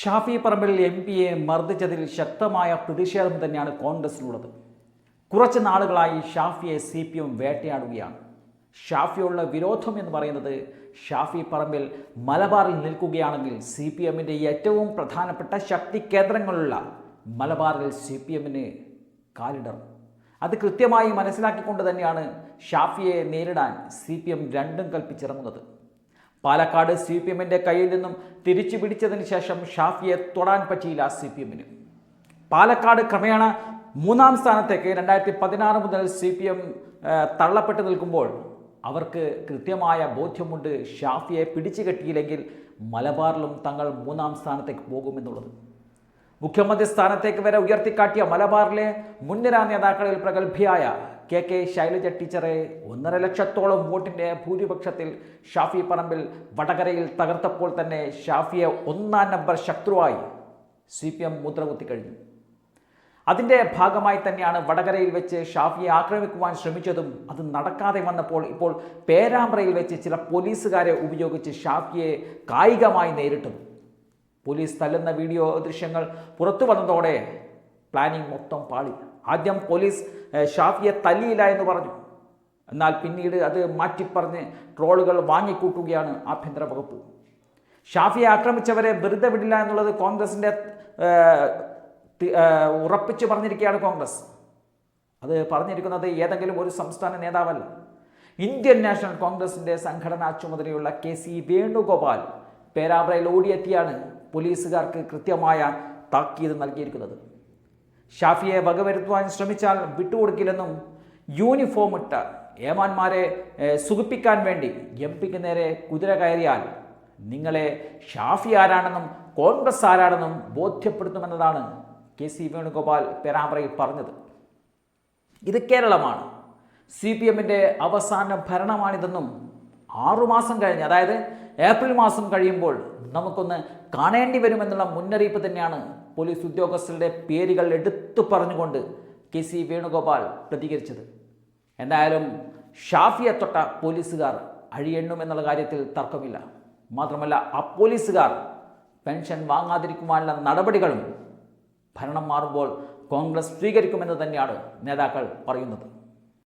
Shafi Parambil M പിയെ മർദ്ദിച്ചതിൽ ശക്തമായ പ്രതിഷേധം തന്നെയാണ് കോൺഗ്രസിനുള്ളത് കുറച്ച് നാളുകളായി ഷാഫിയെ സി പി എം വേട്ടയാടുകയാണ്. ഷാഫിയുള്ള വിരോധം എന്ന് പറയുന്നത് ഷാഫി പറമ്പിൽ മലബാറിൽ നിൽക്കുകയാണെങ്കിൽ സി പി എമ്മിന്റെ ഏറ്റവും പ്രധാനപ്പെട്ട ശക്തി കേന്ദ്രങ്ങളുള്ള മലബാറിൽ സി പി എമ്മിന് കാലിടറും അത് കൃത്യമായി മനസ്സിലാക്കിക്കൊണ്ട് തന്നെയാണ് ഷാഫിയെ നേരിടാൻ സി പി എം രണ്ടും കൽപ്പിച്ചിറങ്ങുന്നത്. പാലക്കാട് സി പി എമ്മിന്റെ കയ്യിൽ നിന്നും തിരിച്ചു പിടിച്ചതിന് ശേഷം ഷാഫിയെ തൊടാൻ പറ്റിയില്ല സി പി എമ്മിന് പാലക്കാട് ക്രമേണ മൂന്നാം സ്ഥാനത്തേക്ക് രണ്ടായിരത്തി പതിനാറ് മുതൽ സി പി എം തള്ളപ്പെട്ട് നിൽക്കുമ്പോൾ അവർക്ക് കൃത്യമായ ബോധ്യമുണ്ട് ഷാഫിയെ പിടിച്ചു കെട്ടിയില്ലെങ്കിൽ മലബാറിലും തങ്ങൾ മൂന്നാം സ്ഥാനത്തേക്ക് പോകുമെന്നുള്ളത്. മുഖ്യമന്ത്രി സ്ഥാനത്തേക്ക് വരെ ഉയർത്തിക്കാട്ടിയ മലബാറിലെ മുൻനിര നേതാക്കളിൽ പ്രഗത്ഭയായ കെ കെ ശൈലജ ടീച്ചറെ ഒന്നര ലക്ഷത്തോളം വോട്ടിന്റെ ഭൂരിപക്ഷത്തിൽ ഷാഫി പറമ്പിൽ വടകരയിൽ തകർത്തപ്പോൾ തന്നെ ഷാഫിയെ ഒന്നാം നമ്പർ ശത്രുവായി സി പി എം മുദ്ര അതിന്റെ ഭാഗമായി തന്നെയാണ് വടകരയിൽ വെച്ച് ഷാഫിയെ ആക്രമിക്കുവാൻ ശ്രമിച്ചതും അത് നടക്കാതെ വന്നപ്പോൾ ഇപ്പോൾ പേരാമ്പ്രയിൽ വെച്ച് ചില പോലീസുകാരെ ഉപയോഗിച്ച് ഷാഫിയെ കായികമായി നേരിട്ടും പോലീസ് തല്ലുന്ന വീഡിയോ ദൃശ്യങ്ങൾ പുറത്തു വന്നതോടെ പ്ലാനിംഗ് മൊത്തം പാളി. ആദ്യം പോലീസ് ഷാഫിയെ തല്ലിയില്ല എന്ന് പറഞ്ഞു. എന്നാൽ പിന്നീട് അത് മാറ്റിപ്പറഞ്ഞ് ട്രോളുകൾ വാങ്ങിക്കൂട്ടുകയാണ് ആഭ്യന്തര വകുപ്പ്. ഷാഫിയെ ആക്രമിച്ചവരെ വെറുതെ വിടില്ല എന്നുള്ളത് കോൺഗ്രസിന്റെ ഉറപ്പിച്ചു പറഞ്ഞിരിക്കുകയാണ് കോൺഗ്രസ്. അത് പറഞ്ഞിരിക്കുന്നത് ഏതെങ്കിലും ഒരു സംസ്ഥാന നേതാവല്ല. ഇന്ത്യൻ നാഷണൽ കോൺഗ്രസിന്റെ സംഘടനാ ചുമതലയുള്ള കെ സി വേണുഗോപാൽ പേരാബ്രയിൽ ഓടിയെത്തിയാണ് പോലീസുകാർക്ക് കൃത്യമായ താക്കീത് നൽകിയിരിക്കുന്നത്. ഷാഫിയെ വകവരുത്തുവാൻ ശ്രമിച്ചാൽ വിട്ടുകൊടുക്കില്ലെന്നും യൂണിഫോം ഇട്ട ഏമാന്മാരെ സുഖിപ്പിക്കാൻ വേണ്ടി എം പിക്ക് നേരെ കുതിര കയറിയാൽ നിങ്ങളെ ഷാഫി ആരാണെന്നും കോൺഗ്രസ് ആരാണെന്നും ബോധ്യപ്പെടുത്തുമെന്നതാണ് കെ സി വേണുഗോപാൽ പെരാമ്പ്രയിൽ പറഞ്ഞത്. ഇത് കേരളമാണ്. സി പി എമ്മിന്റെ അവസാന ഭരണമാണിതെന്നും ആറുമാസം കഴിഞ്ഞ് അതായത് ഏപ്രിൽ മാസം കഴിയുമ്പോൾ നമുക്കൊന്ന് കാണേണ്ടി വരുമെന്നുള്ള മുന്നറിയിപ്പ് തന്നെയാണ് പോലീസ് ഉദ്യോഗസ്ഥരുടെ പേരുകൾ എടുത്തു പറഞ്ഞുകൊണ്ട് കെ സി വേണുഗോപാൽ പ്രതികരിച്ചത്. എന്തായാലും ഷാഫിയെ തൊട്ട പോലീസുകാർ അഴിയെണ്ണുമെന്നുള്ള കാര്യത്തിൽ തർക്കമില്ല. മാത്രമല്ല ആ പോലീസുകാർ പെൻഷൻ വാങ്ങാതിരിക്കുവാനുള്ള നടപടികളും ഭരണം മാറുമ്പോൾ കോൺഗ്രസ് സ്വീകരിക്കുമെന്ന് തന്നെയാണ് നേതാക്കൾ പറയുന്നത്.